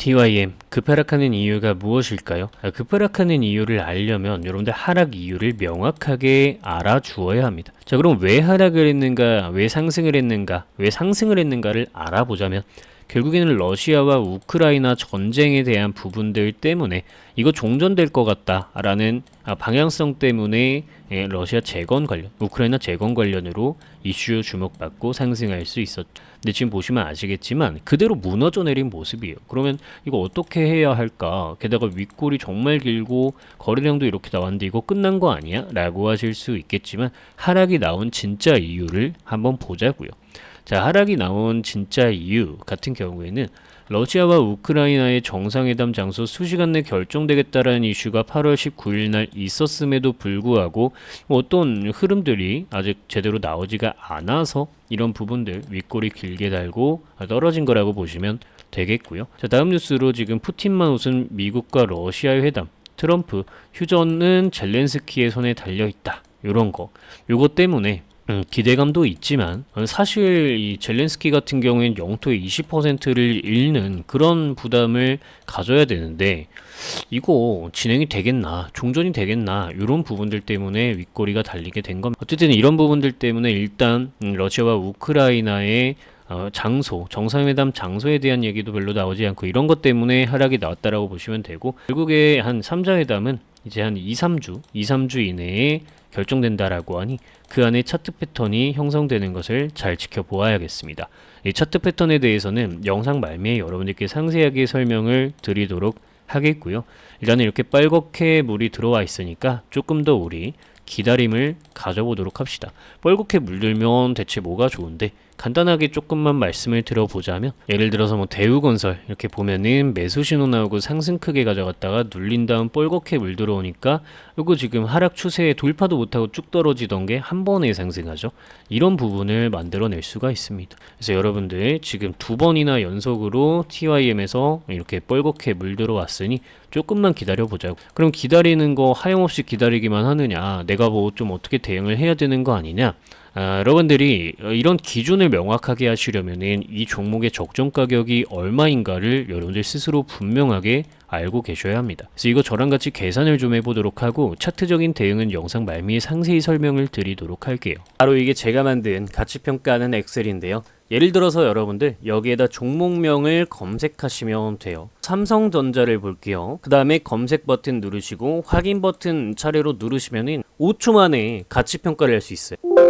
TYM 급하락하는 이유가 무엇일까요? 아, 급하락하는 이유를 알려면 여러분들 하락 이유를 명확하게 알아주어야 합니다. 자, 그럼 왜 하락을 했는가, 왜 상승을 했는가, 왜 상승을 했는가를 알아보자면 결국에는 러시아와 우크라이나 전쟁에 대한 부분들 때문에 이거 종전될 것 같다라는 아, 방향성 때문에 예, 러시아 재건 관련, 우크라이나 재건 관련으로 이슈 주목받고 상승할 수 있었죠. 근데 지금 보시면 아시겠지만 그대로 무너져 내린 모습이에요. 그러면 이거 어떻게 해야 할까? 게다가 윗골이 정말 길고 거래량도 이렇게 나왔는데 이거 끝난 거 아니야? 라고 하실 수 있겠지만 하락이 나온 진짜 이유를 한번 보자고요. 자, 하락이 나온 진짜 이유 같은 경우에는 러시아와 우크라이나의 정상회담 장소 수시간 내 결정되겠다라는 이슈가 8월 19일 날 있었음에도 불구하고 뭐 어떤 흐름들이 아직 제대로 나오지가 않아서 이런 부분들 윗골이 길게 달고 떨어진 거라고 보시면 되겠고요. 자, 다음 뉴스로 지금 푸틴만 웃은 미국과 러시아의 회담 트럼프 휴전은 젤렌스키의 손에 달려 있다. 요런 거. 요거 때문에 음, 기대감도 있지만 어, 사실 이 젤렌스키 같은 경우에는 영토의 20%를 잃는 그런 부담을 가져야 되는데 이거 진행이 되겠나 종전이 되겠나 이런 부분들 때문에 윗꼬리가 달리게 된 겁니다. 어쨌든 이런 부분들 때문에 일단 음, 러시아와 우크라이나의 어, 장소, 정상회담 장소에 대한 얘기도 별로 나오지 않고 이런 것 때문에 하락이 나왔다라고 보시면 되고 결국에 한 3자 회담은 이제 한 2, 3주, 2, 3주 이내에 결정된다라고 하니 그 안에 차트 패턴이 형성되는 것을 잘 지켜보아야겠습니다. 이 차트 패턴에 대해서는 영상 말미에 여러분들께 상세하게 설명을 드리도록 하겠고요. 일단은 이렇게 빨갛게 물이 들어와 있으니까 조금 더 우리 기다림을 가져보도록 합시다. 뻘겋게 물들면 대체 뭐가 좋은데 간단하게 조금만 말씀을 드려보자면 예를 들어서 뭐 대우건설 이렇게 보면은 매수 신호 나오고 상승 크게 가져갔다가 눌린 다음 뻘겋게 물 들어오니까 이거 지금 하락 추세에 돌파도 못하고 쭉 떨어지던 게 한 번에 상승하죠. 이런 부분을 만들어낼 수가 있습니다. 그래서 여러분들 지금 두 번이나 연속으로 TYM에서 이렇게 뻘겋게 물 들어왔으니 조금만 기다려 보자고. 그럼 기다리는 거 하염없이 기다리기만 하느냐? 내가 뭐 좀 어떻게 대응을 해야 되는 거 아니냐? 아, 여러분들이 이런 기준을 명확하게 하시려면은 이 종목의 적정 가격이 얼마인가를 여러분들 스스로 분명하게 알고 계셔야 합니다. 그래서 이거 저랑 같이 계산을 좀 해보도록 하고 차트적인 대응은 영상 말미에 상세히 설명을 드리도록 할게요. 바로 이게 제가 만든 가치평가하는 엑셀인데요. 예를 들어서 여러분들 여기에다 종목명을 검색하시면 돼요. 삼성전자를 볼게요. 그 다음에 검색 버튼 누르시고 확인 버튼 차례로 누르시면은 5초 만에 가치평가를 할 수 있어요.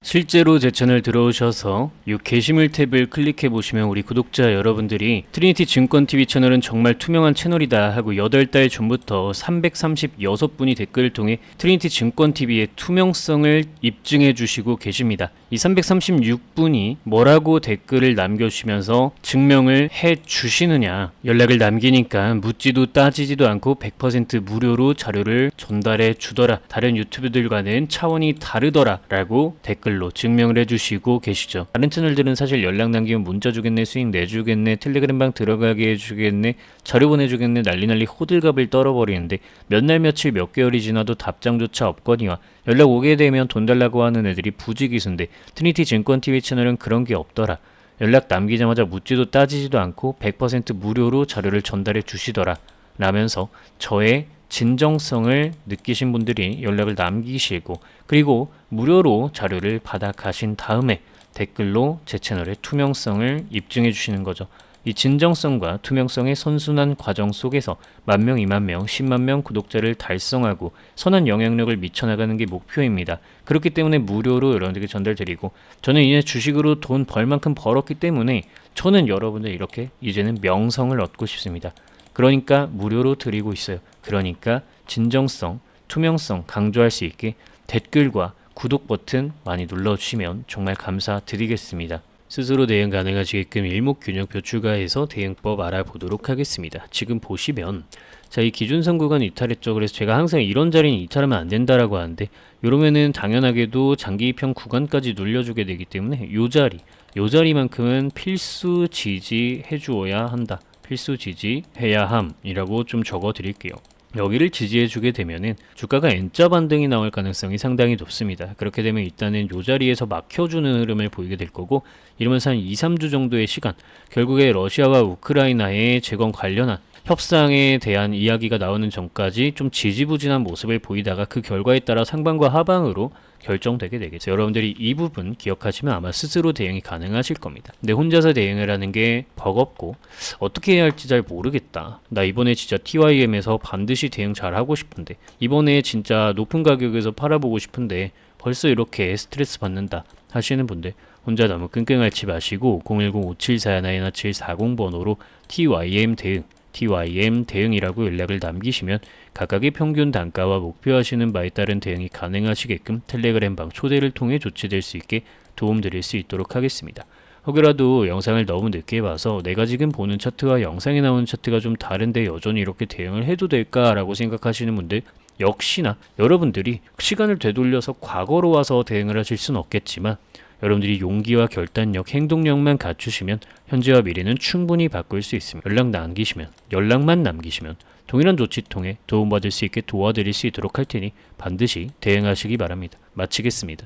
실제로 제 채널 들어오셔서 이 게시물 탭을 클릭해 보시면 우리 구독자 여러분들이 트리니티 증권 TV 채널은 정말 투명한 채널이다 하고 8달 전부터 336분이 댓글을 통해 트리니티 증권 TV의 투명성을 입증해 주시고 계십니다. 이 336분이 뭐라고 댓글을 남겨주시면서 증명을 해 주시느냐. 연락을 남기니까 묻지도 따지지도 않고 100% 무료로 자료를 전달해 주더라. 다른 유튜브들과는 차원이 다르더라 라고 댓글로 증명을 해 주시고 계시죠. 다른 채널들은 사실 연락 남기면 문자 주겠네 수익 내주겠네 텔레그램방 들어가게 해주겠네 자료 보내주겠네 난리 난리 호들갑을 떨어버리는데 몇 날 며칠 몇 개월이 지나도 답장조차 없거니와 연락 오게 되면 돈 달라고 하는 애들이 부지기수인데 트니티 증권 TV 채널은 그런 게 없더라. 연락 남기자마자 묻지도 따지지도 않고 100% 무료로 자료를 전달해 주시더라. 라면서 저의 진정성을 느끼신 분들이 연락을 남기시고 그리고 무료로 자료를 받아 가신 다음에 댓글로 제 채널의 투명성을 입증해 주시는 거죠. 이 진정성과 투명성의 선순환 과정 속에서 만 명, 이만 명, 십만 명 구독자를 달성하고 선한 영향력을 미쳐나가는 게 목표입니다. 그렇기 때문에 무료로 여러분들께 전달드리고 저는 이제 주식으로 돈 벌 만큼 벌었기 때문에 저는 여러분들 이렇게 이제는 명성을 얻고 싶습니다. 그러니까 무료로 드리고 있어요. 그러니까 진정성, 투명성 강조할 수 있게 댓글과 구독 버튼 많이 눌러주시면 정말 감사드리겠습니다. 스스로 대응 가능하시게끔 일목균형표 추가해서 대응법 알아보도록 하겠습니다. 지금 보시면 자 이 기준선 구간 이탈했죠. 그래서 제가 항상 이런 자리는 이탈하면 안 된다라고 하는데 이러면은 당연하게도 장기 입형 구간까지 눌려주게 되기 때문에 요 자리 요 자리만큼은 필수 지지해 주어야 한다. 필수 지지해야 함이라고 좀 적어 드릴게요. 여기를 지지해주게 되면은 주가가 N자 반등이 나올 가능성이 상당히 높습니다. 그렇게 되면 일단은 요 자리에서 막혀주는 흐름을 보이게 될 거고 이러면서 한 2, 3주 정도의 시간 결국에 러시아와 우크라이나의 재건 관련한 협상에 대한 이야기가 나오는 전까지 좀 지지부진한 모습을 보이다가 그 결과에 따라 상방과 하방으로 결정되게 되겠죠. 여러분들이 이 부분 기억하시면 아마 스스로 대응이 가능하실 겁니다. 근데 혼자서 대응을 하는 게 버겁고 어떻게 해야 할지 잘 모르겠다. 나 이번에 진짜 TYM에서 반드시 대응 잘 하고 싶은데 이번에 진짜 높은 가격에서 팔아보고 싶은데 벌써 이렇게 스트레스 받는다 하시는 분들 혼자 너무 끙끙 앓지 마시고 010-5741-1740번호로 TYM 대응 TYM 대응이라고 연락을 남기시면 각각의 평균 단가와 목표하시는 바에 따른 대응이 가능하시게끔 텔레그램 방 초대를 통해 조치될 수 있게 도움드릴 수 있도록 하겠습니다. 혹여라도 영상을 너무 늦게 봐서 내가 지금 보는 차트와 영상에 나오는 차트가 좀 다른데 여전히 이렇게 대응을 해도 될까라고 생각하시는 분들 역시나 여러분들이 시간을 되돌려서 과거로 와서 대응을 하실 수는 없겠지만 여러분들이 용기와 결단력, 행동력만 갖추시면 현재와 미래는 충분히 바꿀 수 있습니다. 연락 남기시면 연락만 남기시면 동일한 조치 통해 도움받을 수 있게 도와드릴 수 있도록 할 테니 반드시 대응하시기 바랍니다. 마치겠습니다.